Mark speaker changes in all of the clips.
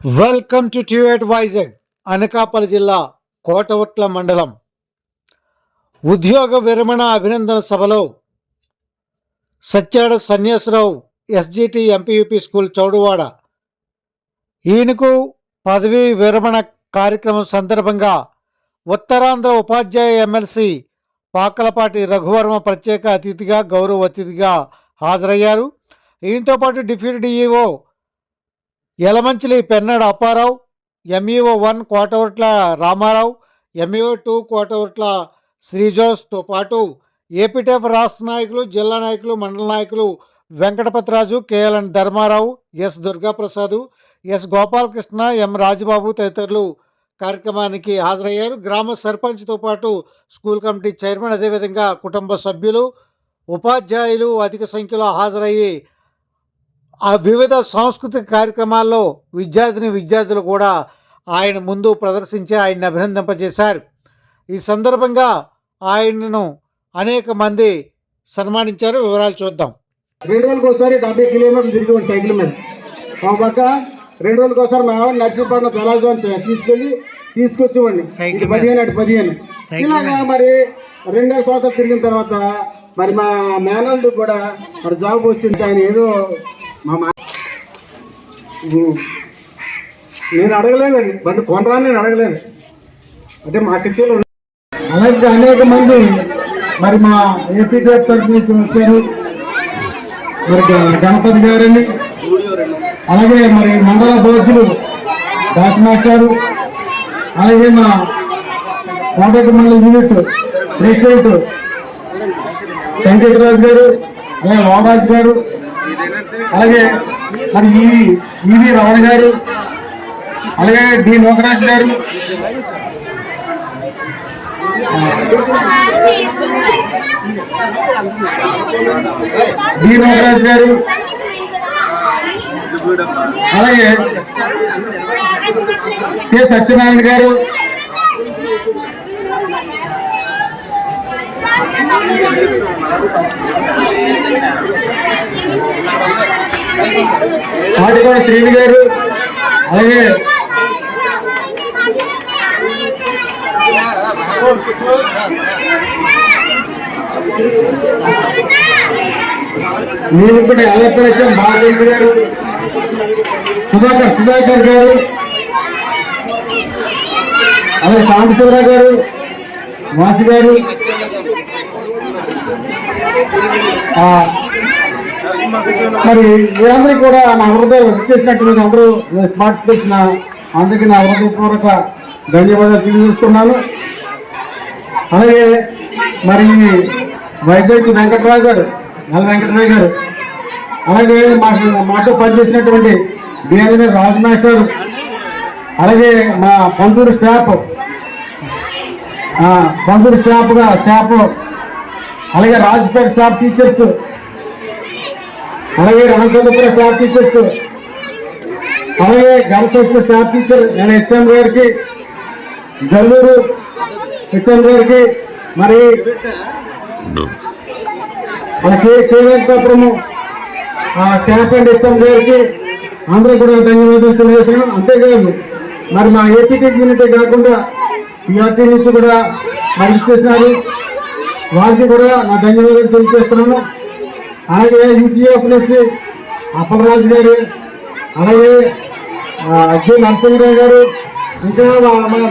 Speaker 1: Welcome to ట్యూఎట్ వైజాగ్ అనకాపల్లి జిల్లా కోటవట్ల మండలం ఉద్యోగ విరమణ అభినందన సభలో Satyada Sanyasarao SGT MPUP school Chouduvada ఈయనకు పదవీ విరమణ కార్యక్రమం సందర్భంగా ఉత్తరాంధ్ర ఉపాధ్యాయ ఎమ్మెల్సీ పాకలపాటి రఘువర్మ ప్రత్యేక అతిథిగా గౌరవ అతిథిగా హాజరయ్యారు ఈయనతో పాటు deputy DEO Yelamanchili Pennadu Apparao MEO one Kotavartla Ramarao MEO two Kotavartla శ్రీజోస్తో పాటు ఏపీటీఎఫ్ రాష్ట్ర నాయకులు జిల్లా నాయకులు మండల నాయకులు Venkatapathiraju KLN Dharmarao S Durgaprasad S Gopalakrishna M Rajababu తదితరులు కార్యక్రమానికి హాజరయ్యారు. గ్రామ సర్పంచ్తో పాటు స్కూల్ కమిటీ చైర్మన్ అదేవిధంగా కుటుంబ సభ్యులు ఉపాధ్యాయులు అధిక సంఖ్యలో హాజరయ్యి ఆ వివిధ సాంస్కృతిక కార్యక్రమాల్లో విద్యార్థిని విద్యార్థులు కూడా ఆయన ముందు ప్రదర్శించి ఆయన్ని అభినందింపజేశారు. ఈ సందర్భంగా ఆయనను అనేక మంది సన్మానించారు. వివరాలు చూద్దాం.
Speaker 2: రెండు రోజులకు ఒకసారి డెబ్బై కిలోమీటర్లు తిరిగి సైకిల్ మీద. మా పక్క రెండు రోజులకు ఒకసారి మా ఆవిడ నర్సీపట్నం తెలాజాన్ తీసుకెళ్ళి తీసుకొచ్చేవాడిని.
Speaker 1: సైకిల్
Speaker 2: పదిహేను అటు పదిహేను.
Speaker 1: సైకిల్
Speaker 2: ఇలాగా మరి రెండేళ్ళ సంవత్సరాలు తిరిగిన తర్వాత మరి మా మేనల్ది కూడా మరి జాబ్ వచ్చింది. ఆయన ఏదో మా మా నేను అడగలేదండి బండి కొనరా నేను అడగలేదు. అంటే మా కిచెన్లో అలాగే అనేక మంది మరి మా ఏపీ తరఫు నుంచి వచ్చారు. మరి గ- గణపతి గారని అలాగే మరి మండల సోదరులు దాస్ మాస్టారు అలాగే మా కోటటి మండల యూనిట్ ప్రెసిడెంట్ వెంకటరాజు గారు అలాగే లోరాజు గారు అలాగే మరి ఈవి ఈవి రమణ గారు అలాగే డి లోకరాజు గారు. డి లోకరాజు గారు. అలాగే కె సత్యనారాయణ గారు. ఆటికోడ శ్రీని గారు అలాగే మీరు ఇక్కడ అల్లపరిచయం బాలరెడ్డి గారు సుధాకర్ సుధాకర్ గారు అలాగే సాంబశివరావు గారు వాసి గారు మరి అందరికీ కూడా నా హృదయం చేసినట్టు మీరు అందరూ స్మార్ట్ చేసిన అందరికీ నా హృదయపూర్వక ధన్యవాదాలు తెలియజేస్తున్నాను. అలాగే మరి వైద్యుడి వెంకటరావు గారు నల్ల వెంకటరావు గారు అలాగే మాకు మాతో పనిచేసినటువంటి బిఆర్ఎం రాజు మాస్టర్ అలాగే మా పంతూరు స్టాఫ్ పంతూరు స్టాఫ్గా స్టాఫ్ అలాగే రాజపేట స్టాఫ్ టీచర్స్ అలాగే రామచంద్రపురం స్టాఫ్ టీచర్స్ అలాగే గర్ల్స్ స్టాఫ్ టీచర్ నేను హెచ్ఎం గారికి గల్లూరు హెచ్ఎం గారికి మరి మన కే కేవీఆర్పురము ఆ స్టాఫ్ అండ్ హెచ్ఎం గారికి అందరూ కూడా ధన్యవాదాలు తెలియజేస్తున్నాం అంతేకాదు మరి మా ఏపీ కమ్యూనిటీ కాకుండా పిఆర్టీ నుంచి కూడా మరి ఇచ్చేసినారు. వారికి కూడా నా ధన్యవాదాలు తెలియజేస్తున్నాను. అలాగే యూటీఎఫ్ నుంచి అప్పలరాజు గారు అలాగే ఆ, నరసింహరావు గారు ఇంకా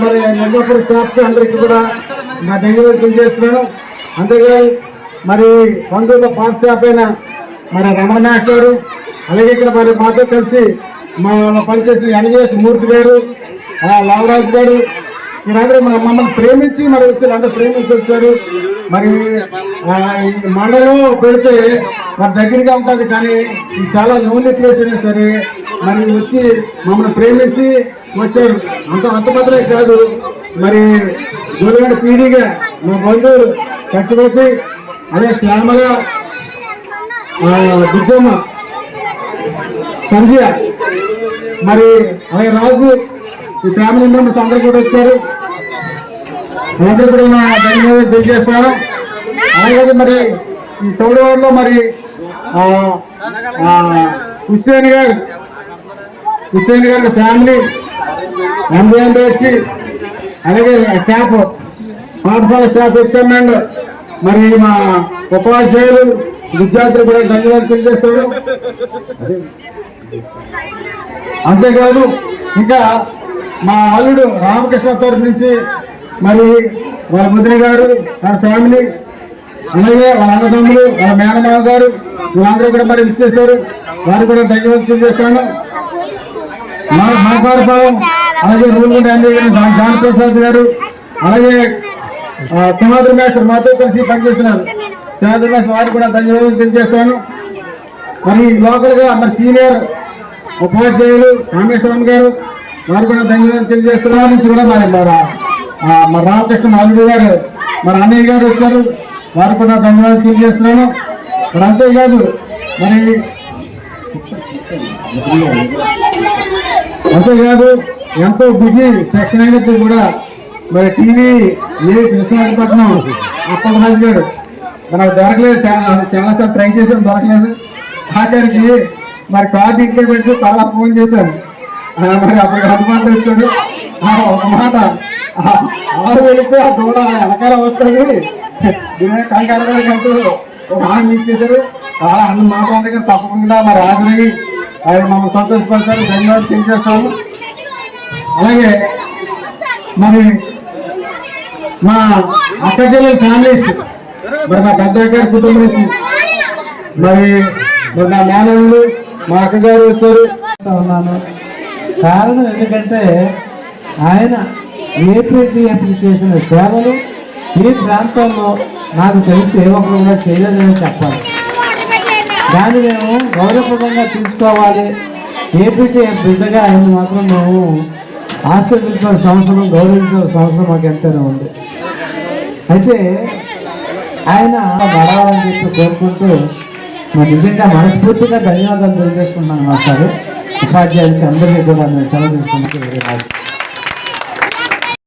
Speaker 2: మరి లింగాపురం స్టాఫ్కి అందరికీ కూడా నా ధన్యవాదాలు తెలియజేస్తున్నాను. అందుకే మరి పండుగ పాస్ స్టాఫ్ అయిన మరి రమణ గారు అలాగే ఇక్కడ మరి మాతో కలిసి మా పనిచేసిన ఎన్జిఎస్ మూర్తి గారు లవరాజు గారు మీరందరూ మన- మమ్మల్ని ప్రేమించి మరి వచ్చారు అందరూ ప్రేమించి వచ్చారు. మరి ఈ మండలం పెడితే మరి దగ్గరగా ఉంటుంది కానీ ఇది చాలా లోన్లీ ప్లేస్ అయినా సరే మరి వచ్చి మమ్మల్ని ప్రేమించి వచ్చారు. అంత అంత మాత్రమే కాదు మరి దూరమైన పీడిగా మా బంధువులు చచ్చిపోతే అదే శ్యామగా ఆ, దుర్గమ్మ సంధ్య మరి అలాగే రాజు ఈ ఫ్యామిలీ మెంబర్స్ అందరూ కూడా వచ్చారు. అందరూ కూడా నా ధన్యవాదాలు తెలియజేస్తాను అలాగే మరి ఈ చౌడవాడలో మరి హుస్సేన్ గారు హుస్సేన్ గారి ఫ్యామిలీ ఎంబీఎం వచ్చి అలాగే స్టాఫ్ పాఠశాల స్టాఫ్ హెచ్ఎంఎండ్ మరి మా ఉపాధ్యాయులు విద్యార్థులు కూడా ధన్యవాదాలు తెలియజేస్తాడు అంతేకాదు ఇంకా మా అల్లుడు రామకృష్ణ తరఫు నుంచి మరి వాళ్ళ ముద్రి గారు వాళ్ళ ఫ్యామిలీ అలాగే వాళ్ళ అన్నదమ్ములు వాళ్ళ మేనమావ గారు వీళ్ళందరూ కూడా మరి విష్ చేశారు. వారు కూడా ధన్యవాదాలు చేస్తాను మా మాట్లాడపాలెం అలాగే రూల్గుండ ఎంపీ గారు ప్రసాద్ గారు అలాగే ఆ, సింహాద్రి మేస్టర్ మాతో కలిసి పనిచేస్తున్నారు. సింహాద్రి మేస్టర్ వారికి కూడా ధన్యవాదాలు తెలియజేస్తాను మరి లోకల్గా మరి సీనియర్ ఉపాధ్యాయులు రామేశ్వరం గారు వారు కూడా ధన్యవాదాలు తెలియజేస్తున్నారు నుంచి కూడా మరి మరి ఆ, మరి రామకృష్ణ మాధుడి గారు మరి అన్నయ్య గారు వచ్చారు. వారు కూడా ధన్యవాదాలు తెలియజేస్తున్నాను. మరి అంతేకాదు మరి అంతేకాదు ఎంతో బిజీ సెక్షన్ అయినప్పుడు కూడా మరి టీవీ ఏ విశాఖపట్నం అప్పలరాజు గారు మనకు దొరకలేదు చాలా చాలాసార్లు ట్రై చేసాం దొరకలేదు. ఆఖరికి మరి కార్డు ఇంట్లో పెట్టి తర్వాత ఫోన్ చేశాను. మరి అప్పుడు అందుబాటులో వచ్చారు ఒక మాట. ఆరు వెళితే ఆ దూడ ఎలకాల వస్తుంది. దీని కంగారు ఒక హామీ ఇచ్చేశారు. చాలా అన్న మాట అందుకని తప్పకుండా మరి హాజరయ్యి ఆయన మమ్మల్ని సంతోషపడతారు ధన్యవాదాలు తెలియజేస్తాము. అలాగే మరి మా అక్క చెల్లెల ఫ్యామిలీస్ మరి మా పెద్ద గారి కుటుంబం నుంచి మరి మరి నా మేనల్లు మా అక్కగారు వచ్చారు.
Speaker 3: ఉన్నాను కారణం ఎందుకంటే ఆయన ఏపీటీఎఫ్కి చేసిన సేవలు ఈ ప్రాంతంలో నాకు తెలిసి ఏ ఒక్కరు కూడా చేయలేదని చెప్పాలి. దాన్ని మేము గౌరవప్రదంగా తీసుకోవాలి. ఏపీటీఎఫ్ బిడ్డగా ఆయన మాత్రం మేము ఆశీర్వదించాల్సిన సంవత్సరం గౌరవించిన సంవత్సరం మాకు ఎంతైనా ఉంది. అయితే ఆయన గడవాలని చెప్పి కోరుకుంటూ నిజంగా మనస్ఫూర్తిగా ధన్యవాదాలు తెలియజేసుకుంటున్నాను మాస్టారు. ఉపాధ్యాయులకి అందరికీ కూడా నేను సెలవు